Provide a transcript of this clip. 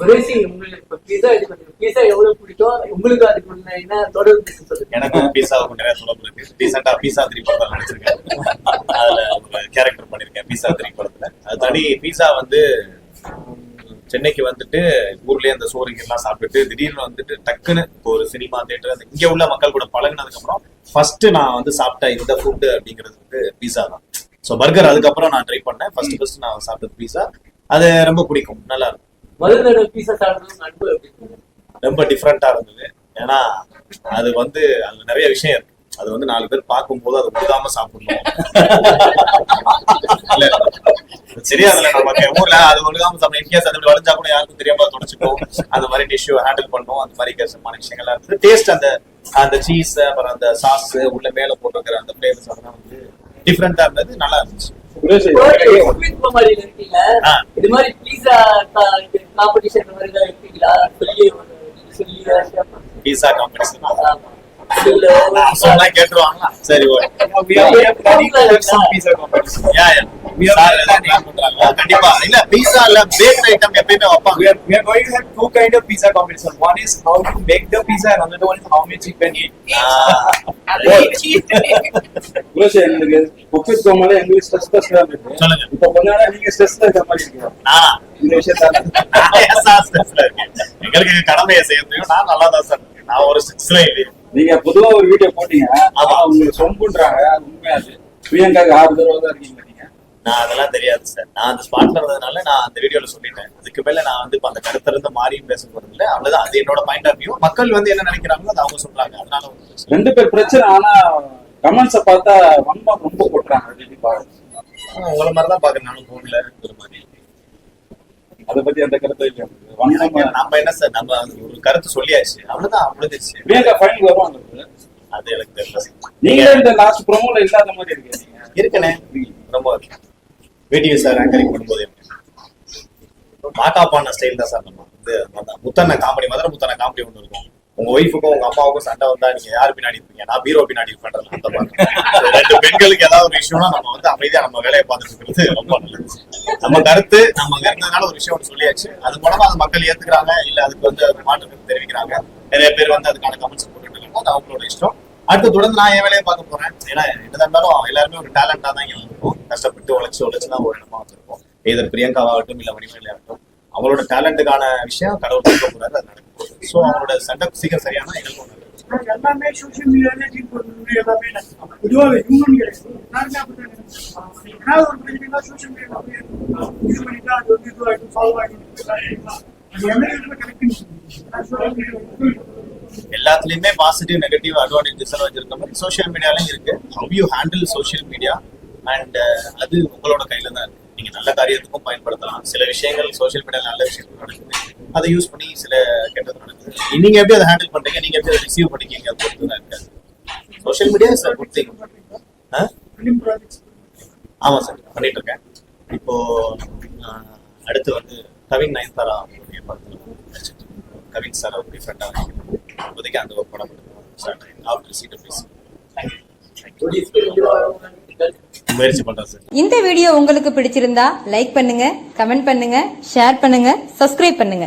சுரேஷி உங்களுக்கு இப்ப பீஸா இது பண்ணுங்க பீஸா எவ்வளவு பிடிக்கும்? உங்களுக்கு அதுக்கு உள்ள என்ன? தொடர்பு சொல்லுங்க எனக்கும் நிறைய தொடர்பு இருக்கு ரீசெண்டா பீஸா த்ரீ படத்தில் நடிச்சிருக்கேன். அதுல ஒரு கேரக்டர் பண்ணிருக்கேன் பீஸா த்ரீ படத்துல. அது தனி பீஸா வந்து சென்னைக்கு வந்துட்டு ஊர்லயே அந்த சோறுங்க எல்லாம் சாப்பிட்டுட்டு திடீர்னு வந்துட்டு டக்குன்னு இப்போ ஒரு சினிமா தேட்டர் இங்க உள்ள மக்கள் கூட பழகினதுக்கு அப்புறம் ஃபர்ஸ்ட் நான் வந்து சாப்பிட்ட இந்த ஃபுட் அப்படிங்கிறது வந்து பீஸா தான். ஸோ பர்கர் அதுக்கப்புறம் நான் ட்ரை பண்ணேன். ஃபர்ஸ்ட் ஃபர்ஸ்ட் நான் சாப்பிட்டது பீஸா அது ரொம்ப பிடிக்கும். நல்லா இருக்கும். பீஸா எப்படி ரொம்ப டிஃப்ரெண்டா இருந்தது. ஏன்னா அது வந்து அதுல நிறைய விஷயம் இருக்கு. அது வந்து நாலு பேர் பார்க்கும்போது அது முழுகாம சாப்பிடணும். சரி அதுல நமக்கு ஊர்ல அது ஒழுகாம சாப்பிடணும். இன்கேஸ் அது வளைஞ்சா கூட யாருக்கும் தெரியாம தொடச்சுக்கும். அந்த மாதிரி டிஷ்யூ ஹேண்டில் பண்ணும். அந்த மாதிரி கஷ்டமான விஷயங்கள்லாம் இருந்தது. டேஸ்ட் அந்த அந்த சீஸ் அப்புறம் அந்த சாஸ் உள்ள மேல போட்டுருக்கிற அந்த ஃபிளேவர்ஸ் அதெல்லாம் வந்து டிஃப்ரெண்டா இருந்தது. நல்லா இருந்துச்சு. இது மாதிரி பீஸா காம்படிஷன் மாதிரி தான் இருக்கீங்களா? சொல்லி சொல்லி. பீஸா காம்படிஷன் சொன்னா கேட்டுருவாங்களா சரி கண்டிப்பா. இல்ல பீஸா இல்ல பேக்கரி ஐட்டம் எப்பயுமே வைப்பாங்க. We are, going to have two kind of pizza competition. One is how to make the pizza, and another one is how much you can eat. குலோசி எங்களுக்கு ஸ்ட்ரெஸ் ஸ்ட்ரெஸ் தான் இருக்கு. சொல்லுங்க. இப்போ கொஞ்ச நாளா நீங்க ஸ்ட்ரெஸ் இருக்க மாதிரி இருக்கீங்க? இந்த விஷயத்தால? எங்களுக்கு கடமையை செய்ய முடியும் நான் நல்லா தான் சார் நான் ஒரு ஸ்ட்ரெஸ்ல இல்லையே. நீங்க பொதுவா ஒரு வீடியோ போட்டீங்க ஆமா. உங்களுக்கு சொம்புன்றாங்க அது உண்மையா அது பிரியங்காக்கு ஆறு தடவை தான் இருக்கீங்க நீங்க நான் அதெல்லாம் தெரியாது சார். நான் அந்த ஸ்பாட்ல இருந்ததுனால நான் அந்த வீடியோல சொல்லிட்டேன். அதுக்கு மேல நான் வந்து அந்த கருத்துல இருந்து மாறியும் பேச போறது இல்ல. அவ்வளவுதான். அது என்னோட பாயிண்ட் ஆஃப் வியூ மக்கள் வந்து என்ன நினைக்கிறாங்களோ அது அவங்க சொல்றாங்க. அதனால. ரெண்டு பேர் பிரச்சனை ஆனா கமெண்ட்ஸ பார்த்தா ரொம்ப கண்டிப்பா ஆனா, உங்களை மாதிரி தான் பாக்குறேன் நானும் போன்ல மாதிரி. அதை பத்தி அந்த கருத்து நம்ம என்ன சார் நம்ம ஒரு கருத்து சொல்லியாச்சு. அவ்வளவுதான் முடிஞ்சிச்சு பிரியங்கா ஃபைனல் வருவாங்க அது எனக்கு தெரியல. நீங்க இந்த லாஸ்ட் ப்ரோமோல இல்லாத மாதிரி இருக்கு நீங்க இருக்கனே. ரொம்ப வேட்டி சார் ஆங்கரிங் பண்ணும்போது மாக்கா பாடின ஸ்டைல் தான் சார் நம்ம வந்து முத்தண்ண காமெடி மதுரை முத்தண்ண காமெடி ஒன்று இருக்கும். உங்க ஒய்ஃபுக்கும் உங்க அம்மாவுக்கும் சண்டை வந்தா நீங்க யார் பின்னாடி இருப்பீங்க? நான் பீரோ பின்னாடி இருப்பேன் அந்த மாதிரி ரெண்டு பெண்களுக்கு ஏதாவது ஒரு விஷயம்னா நம்ம வந்து அமைதியா நம்ம வேலையை பார்த்துட்டு இருக்கிறது ரொம்ப நல்லது. நம்ம கருத்து நம்ம அங்க இருந்ததுனால ஒரு விஷயம் ஒன்று சொல்லியாச்சு. அது மூலமா அது மக்கள் ஏத்துக்கிறாங்க இல்ல அதுக்கு வந்து அது மாற்றம் தெரிவிக்கிறாங்க. நிறைய பேர் வந்து அதுக்கான கமெண்ட்ஸ் போட்டுட்டு அது அவங்களோட இஷ்டம். அடுத்து தொடர்ந்து நான் என் வேலையை பார்க்க போறேன். ஏன்னா என்னதான் இருந்தாலும் எல்லாருமே ஒரு டேலண்டா தான் இருக்கும் கஷ்டப்பட்டு உழைச்சு உழைச்சு தான் ஒரு இடமா வந்திருக்கோம். எதிர் பிரியங்காவாகட்டும் இல்ல மணிமேலே ஆகட்டும் அவங்களோட டேலண்ட்டுக்கான விஷயம் கடவுள் கொடுக்க போறாரு அது நடக்கும். ஸோ அவங்களோட செட்டப் சீக்கிரம் சரியான எங்களுக்கு ஒண்ணு எல்லாமே சோசியல் மீடியாலே டீல் பண்ண எல்லாமே பொதுவாக ஹியூமன் கிடையாது எல்லாத்துலயுமே பாசிட்டிவ் நெகட்டிவ் அட்வான்டேஜ் எல்லாம் வச்சிருக்க மாதிரி சோஷியல் மீடியாலையும் இருக்கு. How you handle social media and அது உங்களோட கையில தான் இருக்கு. நீங்க நல்ல காரியத்துக்கும் பயன்படுத்தலாம். சில விஷயங்கள் சோஷியல் மீடியால நல்ல விஷயங்கள் நடக்குது. அதை யூஸ் பண்ணி சில கெட்டது நடக்குது. நீங்க எப்படி அதை ஹேண்டில் பண்றீங்க? நீங்க எப்படி அதை ரிசீவ் பண்ணிக்கீங்க பொறுத்து தான் இருக்காது. Social media is good thing ஆமா சார் பண்ணிட்டு இருக்கேன் இப்போ அடுத்து வந்து கவின் நயன்தாரா அவங்களுடைய படத்தில் கவின் சார் அவர் டிஃப்ரெண்டாக இப்போதைக்கு அந்த ஒரு படம் ஸ்டார்ட் ஆஃப்டர் சீட் பேசி முயற்சி பண்றேன் சார். இந்த வீடியோ உங்களுக்கு பிடிச்சிருந்தா லைக் பண்ணுங்க கமெண்ட் பண்ணுங்க ஷேர் பண்ணுங்க சப்ஸ்கிரைப் பண்ணுங்க.